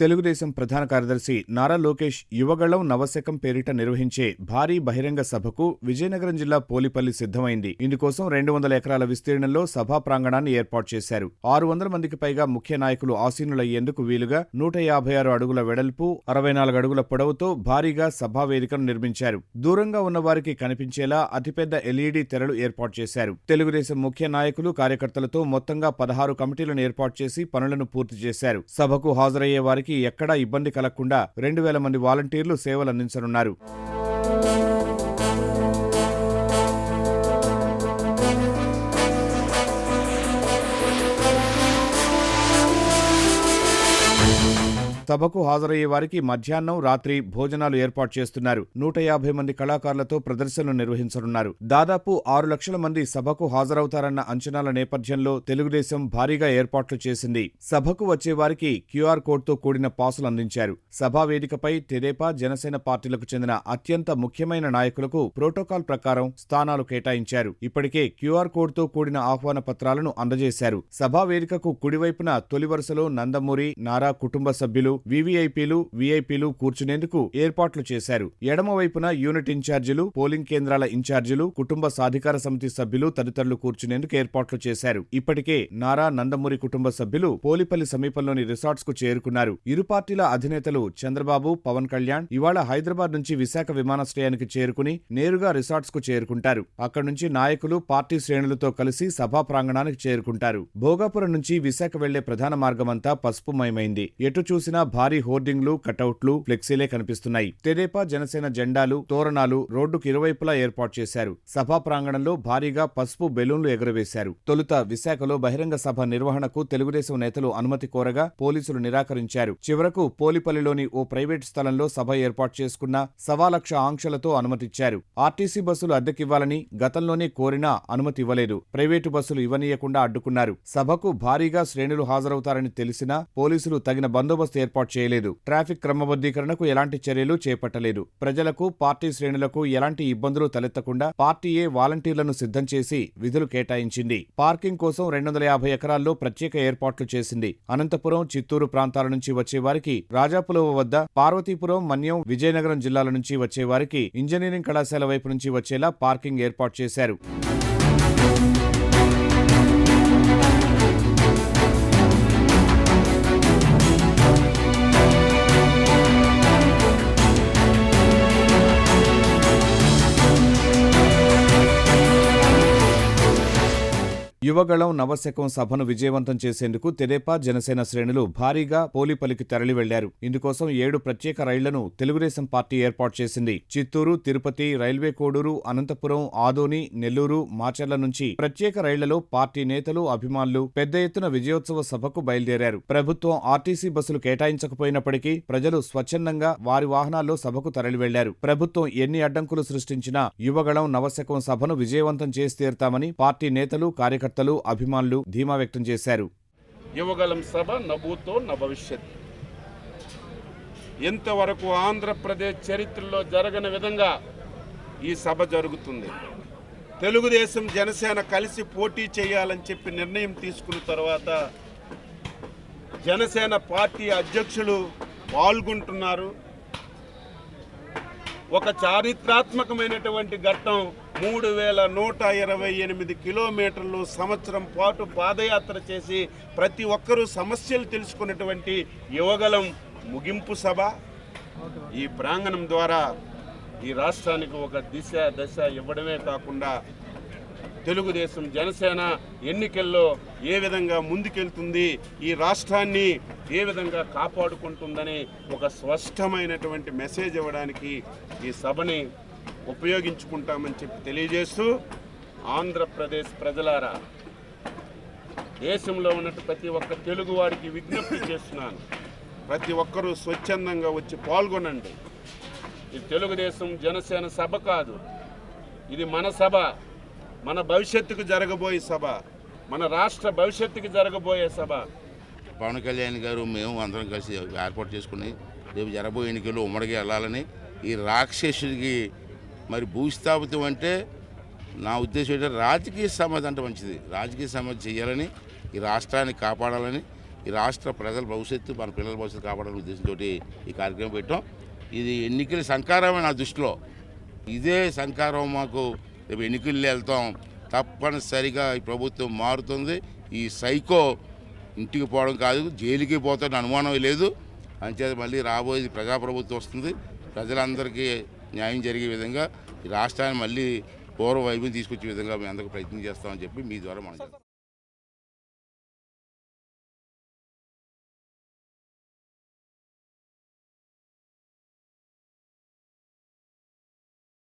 తెలుగుదేశం ప్రధాన కార్యదర్శి నారా లోకేష్ యువగళం నవశకం పేరిట నిర్వహించే భారీ బహిరంగ సభకు విజయనగరం జిల్లా పోలిపల్లి సిద్ధమైంది. ఇందుకోసం రెండు వందల ఎకరాల విస్తీర్ణంలో సభా ప్రాంగణాన్ని ఏర్పాటు చేశారు. ఆరు వందల మందికి పైగా ముఖ్య నాయకులు ఆసీనులయ్యేందుకు వీలుగా నూట యాభై ఆరు అడుగుల వెడల్పు అరవై నాలుగు అడుగుల పొడవుతో భారీగా సభా వేదికను నిర్మించారు. దూరంగా ఉన్న వారికి కనిపించేలా అతిపెద్ద ఎల్ఈడీ తెరలు ఏర్పాటు చేశారు. తెలుగుదేశం ముఖ్య నాయకులు కార్యకర్తలతో మొత్తంగా పదహారు కమిటీలను ఏర్పాటు చేసి పనులను పూర్తి చేశారు. సభకు హాజరయ్యే వారికి ఎక్కడా ఇబ్బంది కలగకుండా రెండు వేల మంది వాలంటీర్లు సేవలు సభకు హాజరయ్యే వారికి మధ్యాహ్నం రాత్రి భోజనాలు ఏర్పాటు చేస్తున్నారు. నూట యాభై మంది కళాకారులతో ప్రదర్శనలు నిర్వహించనున్నారు. దాదాపు ఆరు లక్షల మంది సభకు హాజరవుతారన్న అంచనాల నేపథ్యంలో తెలుగుదేశం భారీగా ఏర్పాట్లు చేసింది. సభకు వచ్చే వారికి క్యూఆర్ కోడ్తో కూడిన పాసులు అందించారు. సభా వేదికపై తెదేపా జనసేన పార్టీలకు చెందిన అత్యంత ముఖ్యమైన నాయకులకు ప్రోటోకాల్ ప్రకారం స్థానాలు కేటాయించారు. ఇప్పటికే క్యూఆర్ కోడ్తో కూడిన ఆహ్వాన పత్రాలను అందజేశారు. సభా వేదికకు కుడివైపున తొలి వరుసలో నందమూరి నారా కుటుంబ సభ్యులు వివిఐపీలు విఐపీలు కూర్చునేందుకు ఏర్పాట్లు చేశారు. ఎడమవైపున యూనిట్ ఇన్ఛార్జీలు పోలింగ్ కేంద్రాల ఇన్ఛార్జీలు కుటుంబ సాధికార సమితి సభ్యులు తదితరులు కూర్చునేందుకు ఏర్పాట్లు చేశారు. ఇప్పటికే నారా నందమూరి కుటుంబ సభ్యులు పోలిపల్లి సమీపంలోని రిసార్ట్స్కు చేరుకున్నారు. ఇరు పార్టీల అధినేతలు చంద్రబాబు పవన్ కళ్యాణ్ ఇవాళ హైదరాబాద్ నుంచి విశాఖ విమానాశ్రయానికి చేరుకుని నేరుగా రిసార్ట్స్కు చేరుకుంటారు. అక్కడి నుంచి నాయకులు పార్టీ శ్రేణులతో కలిసి సభా ప్రాంగణానికి చేరుకుంటారు. భోగాపురం నుంచి విశాఖ వెళ్ళే ప్రధాన మార్గమంతా పసుపుమయమైంది ఎటు చూసినా భారీ హోర్డింగ్లు కటౌట్లు ఫ్లెక్సీలే కనిపిస్తున్నాయి. తెదేపా జనసేన జెండాలు తోరణాలు రోడ్డుకు ఇరువైపులా ఏర్పాటు చేశారు. సభా ప్రాంగణంలో భారీగా పసుపు బెలూన్లు ఎగురవేశారు. తొలుత విశాఖలో బహిరంగ సభ నిర్వహణకు తెలుగుదేశం నేతలు అనుమతి కోరగా పోలీసులు నిరాకరించారు. చివరకు పోలిపల్లిలోని ఓ ప్రైవేట్ స్థలంలో సభ ఏర్పాటు చేసుకున్న సవా లక్ష ఆంక్షలతో అనుమతిచ్చారు. ఆర్టీసీ బస్సులు అద్దెకివ్వాలని గతంలోనే కోరినా అనుమతి ఇవ్వలేదు. ప్రైవేటు బస్సులు ఇవ్వనీయకుండా అడ్డుకున్నారు. సభకు భారీగా శ్రేణులు హాజరవుతారని తెలిసినా పోలీసులు తగిన బందోబస్తు ఏర్పాటు చేయలేదు. ట్రాఫిక్ క్రమబద్ధీకరణకు ఎలాంటి చర్యలు చేపట్టలేదు. ప్రజలకు పార్టీ శ్రేణులకు ఎలాంటి ఇబ్బందులు తలెత్తకుండా పార్టీయే వాలంటీర్లను సిద్ధం చేసి విధులు కేటాయించింది. పార్కింగ్ కోసం రెండు వందల యాభై ఎకరాల్లో ప్రత్యేక ఏర్పాట్లు చేసింది. అనంతపురం చిత్తూరు ప్రాంతాల నుంచి వచ్చేవారికి రాజాపులవ వద్ద పార్వతీపురం మన్యం విజయనగరం జిల్లాల నుంచి వచ్చేవారికి ఇంజనీరింగ్ కళాశాల వైపు నుంచి వచ్చేలా పార్కింగ్ ఏర్పాటు చేశారు. యువగళం నవశకం సభను విజయవంతం చేసేందుకు తెదేపా జనసేన శ్రేణులు భారీగా పోలిపల్లికి తరలి వెళ్ళారు. ఇందుకోసం ఏడు ప్రత్యేక రైళ్ళను తెలుగుదేశం పార్టీ ఏర్పాటు చేసింది. చిత్తూరు తిరుపతి రైల్వే కోడూరు అనంతపురం ఆదోని నెల్లూరు మాచర్ల నుంచి ప్రత్యేక రైళ్ళలో పార్టీ నేతలు అభిమానులు పెద్ద ఎత్తున విజయోత్సవ సభకు బయలుదేరారు. ప్రభుత్వం ఆర్టీసీ బస్సులు కేటాయించకపోయినప్పటికీ ప్రజలు స్వచ్ఛందంగా వారి వాహనాల్లో సభకు తరలి వెళ్ళారు. ప్రభుత్వం ఎన్ని అడ్డంకులు సృష్టించినా యువగళం నవశకం సభను విజయవంతం చేసి తీరుతామని పార్టీ నేతలు కార్యకర్తలు అభిమానులు ధీమా వ్యక్తం చేశారు. యువగలం సభ నభూతో న భవిష్యత్ ఎంతవరకు ఆంధ్రప్రదేశ్ చరిత్రలో జరగని విధంగా ఈ సభ జరుగుతుంది? తెలుగుదేశం జనసేన కలిసి పోటీ చేయాలని చెప్పి నిర్ణయం తీసుకున్న తర్వాత జనసేన పార్టీ అధ్యక్షులు పాల్గొంటున్నారు. ఒక చారిత్రాత్మకమైనటువంటి ఘట్టం మూడు వేల నూట ఇరవై ఎనిమిది కిలోమీటర్లు సంవత్సరం పాటు పాదయాత్ర చేసి ప్రతి ఒక్కరూ సమస్యలు తెలుసుకున్నటువంటి యువగలం ముగింపు సభ. ఈ ప్రాంగణం ద్వారా ఈ రాష్ట్రానికి ఒక దిశ దశ ఇవ్వడమే కాకుండా తెలుగుదేశం జనసేన ఎన్నికల్లో ఏ విధంగా ముందుకెళ్తుంది ఈ రాష్ట్రాన్ని ఏ విధంగా కాపాడుకుంటుందని ఒక స్పష్టమైనటువంటి మెసేజ్ ఇవ్వడానికి ఈ సభని ఉపయోగించుకుంటామని చెప్పి తెలియజేస్తూ ఆంధ్రప్రదేశ్ ప్రజలారా దేశంలో ఉన్నట్టు ప్రతి ఒక్క తెలుగు వారికి విజ్ఞప్తి చేస్తున్నాను. ప్రతి ఒక్కరూ స్వచ్ఛందంగా వచ్చి పాల్గొనండి. ఇది తెలుగుదేశం జనసేన సభ కాదు. ఇది మన సభ. మన భవిష్యత్తుకు జరగబోయే సభ మన రాష్ట్ర భవిష్యత్తుకు జరగబోయే సభ. పవన్ కళ్యాణ్ గారు మేము అందరం కలిసి ఏర్పాటు చేసుకుని రేపు జరగబోయే ఎన్నికల్లో ఉమ్మడికి వెళ్ళాలని ఈ రాక్షసుడికి మరి భూస్థాపితం అంటే నా ఉద్దేశం ఏంటంటే రాజకీయ సమాధి అంటే మంచిది. రాజకీయ సమాధి చేయాలని ఈ రాష్ట్రాన్ని కాపాడాలని ఈ రాష్ట్ర ప్రజల భవిష్యత్తు మన పిల్లల భవిష్యత్తు కాపాడాలనే ఉద్దేశంతో ఈ కార్యక్రమం పెట్టాం. ఇది ఎన్నికల సంకారమే నా దృష్టిలో. ఇదే సంకారం మాకు రేపు ఎన్నికల్లో వెళ్తాం. తప్పనిసరిగా ఈ ప్రభుత్వం మారుతుంది. ఈ సైకో ఇంటికి పోవడం కాదు జైలుకి పోతాడని అనుమానం లేదు. అంచేత మళ్ళీ రాబోయేది ప్రజాప్రభుత్వం వస్తుంది. ప్రజలందరికీ న్యాయం జరిగే విధంగా ఈ రాష్ట్రాన్ని మళ్ళీ పూర్వ వైభవం తీసుకొచ్చే విధంగా మేము అందరికీ ప్రయత్నం చేస్తామని చెప్పి మీ ద్వారా మనం